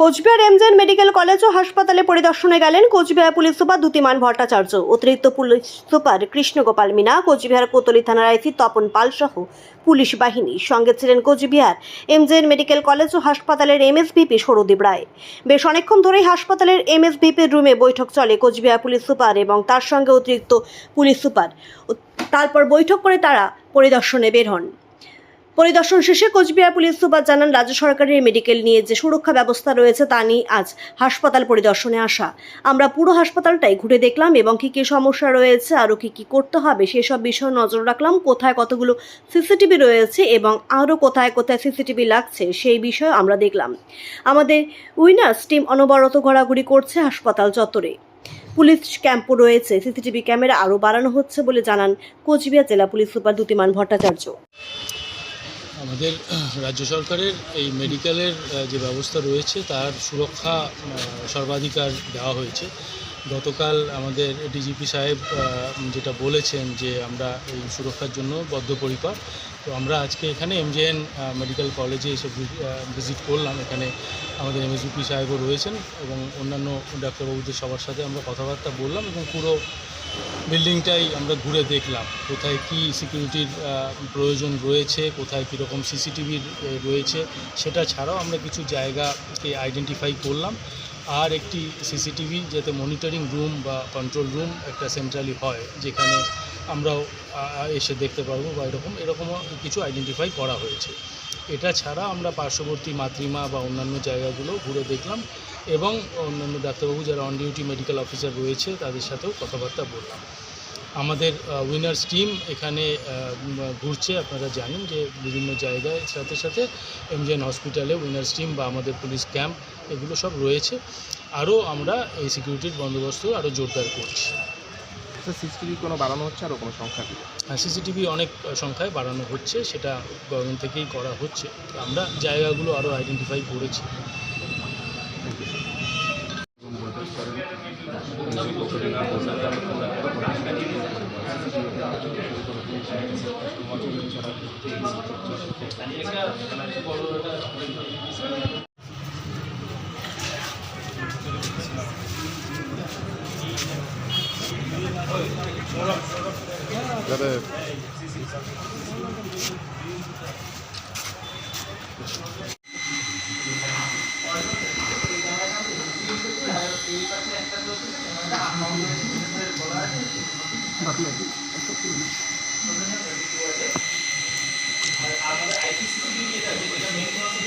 Cooch Behar MJN medical college ও হাসপাতালে পরিদর্শনে গেলেন কোচবিহার পুলিশ সুপার দ্যুতিমান ভট্টাচার্য, অতিরিক্ত পুলিশ সুপার কৃষ্ণগোপাল মিনা, কোচবিহার কোতলি থানার আইসি তপন পাল সহ পুলিশ বাহিনী। সঙ্গে ছিলেন কোচবিহার এমজেন মেডিকেল কলেজ ও হাসপাতালের এমএসভিপি সৌরদীপ রায়। বেশ অনেকক্ষণ ধরেই হাসপাতালের এমএসভিপির রুমে বৈঠক চলে কোচবিহার পুলিশ সুপার এবং তার সঙ্গে অতিরিক্ত পুলিশ সুপার। তারপর বৈঠক করে তারা পরিদর্শনে বের হন। পরিদর্শন শেষে কোচবিহার পুলিশ সুপার জানান, রাজ্য সরকারের মেডিকেল নিয়ে যে সুরক্ষা ব্যবস্থা রয়েছে তা নিয়ে আজ হাসপাতাল পরিদর্শনে আসা। আমরা পুরো হাসপাতালটাই ঘুরে দেখলাম এবং কী কী সমস্যা রয়েছে, আরও কী কী করতে হবে সেসব বিষয়ে নজর রাখলাম। কোথায় কতগুলো সিসিটিভি রয়েছে এবং আরও কোথায় কোথায় সিসিটিভি লাগছে সেই বিষয়ে আমরা দেখলাম। আমাদের উইনার্স টিম অনবরত ঘোরাঘুরি করছে হাসপাতাল চত্বরে। পুলিশ ক্যাম্পও রয়েছে, সিসিটিভি ক্যামেরা আরও বাড়ানো হচ্ছে বলে জানান কোচবিহার জেলা পুলিশ সুপার দ্যুতিমান ভট্টাচার্য। আমাদের রাজ্য সরকারের এই মেডিকেলের যে ব্যবস্থা রয়েছে তার সুরক্ষা সর্বাধিকার দেওয়া হয়েছে। গতকাল আমাদের ডিজিপি সাহেব যেটা বলেছেন যে আমরা এই সুরক্ষার জন্য বদ্ধপরিকর। তো আমরা আজকে এখানে এমজেএন মেডিকেল কলেজে এসে ভিজিট করলাম। এখানে আমাদের এমএসবিপি সাহেবও রয়েছেন এবং অন্যান্য ডাক্তারবাবুদের সবার সাথে আমরা কথাবার্তা বললাম এবং পুরো বিল্ডিংটাই আমরা ঘুরে দেখলাম। কোথায় কি সিকিউরিটির প্রয়োজন রয়েছে, কোথায় কীরকম সিসিটিভির রয়েছে, সেটা ছাড়াও আমরা কিছু জায়গাকে আইডেন্টিফাই করলাম। আর একটি সিসিটিভি যাতে মনিটরিং রুম বা কন্ট্রোল রুম একটা সেন্ট্রালি হয়, যেখানে আমরাও এসে দেখতে পারব বা এরকম, এরকমও কিছু আইডেন্টিফাই করা হয়েছে। এটা ছাড়া আমরা পার্শ্ববর্তী মাতৃমা বা অন্যান্য জায়গাগুলো ঘুরে দেখলাম এবং অন্যান্য ডাক্তারবাবু যারা অন ডিউটি মেডিকেল অফিসার রয়েছে, তাদের সাথেও কথাবার্তা বললাম। আমাদের উইনার্স টিম এখানে ঘুরছে, আপনারা জানেন যে বিভিন্ন জায়গায় সাথে সাথে এমজেএন হসপিটালে উইনার্স টিম বা আমাদের পুলিশ ক্যাম্প এগুলো সব রয়েছে। আরও আমরা এই সিকিউরিটির বন্দোবস্ত আরও জোরদার করছি। সিসিটিভি কোনো বাড়ানো হচ্ছে আরও কোনো সংখ্যা কি? সিসিটিভি অনেক সংখ্যায় বাড়ানো হচ্ছে, সেটা গভর্নমেন্ট থেকেই করা হচ্ছে। আমরা জায়গাগুলো আরও আইডেন্টিফাই করেছি। যাতে আমাদের আইটি সিস্টেম যেটা যেটা মেন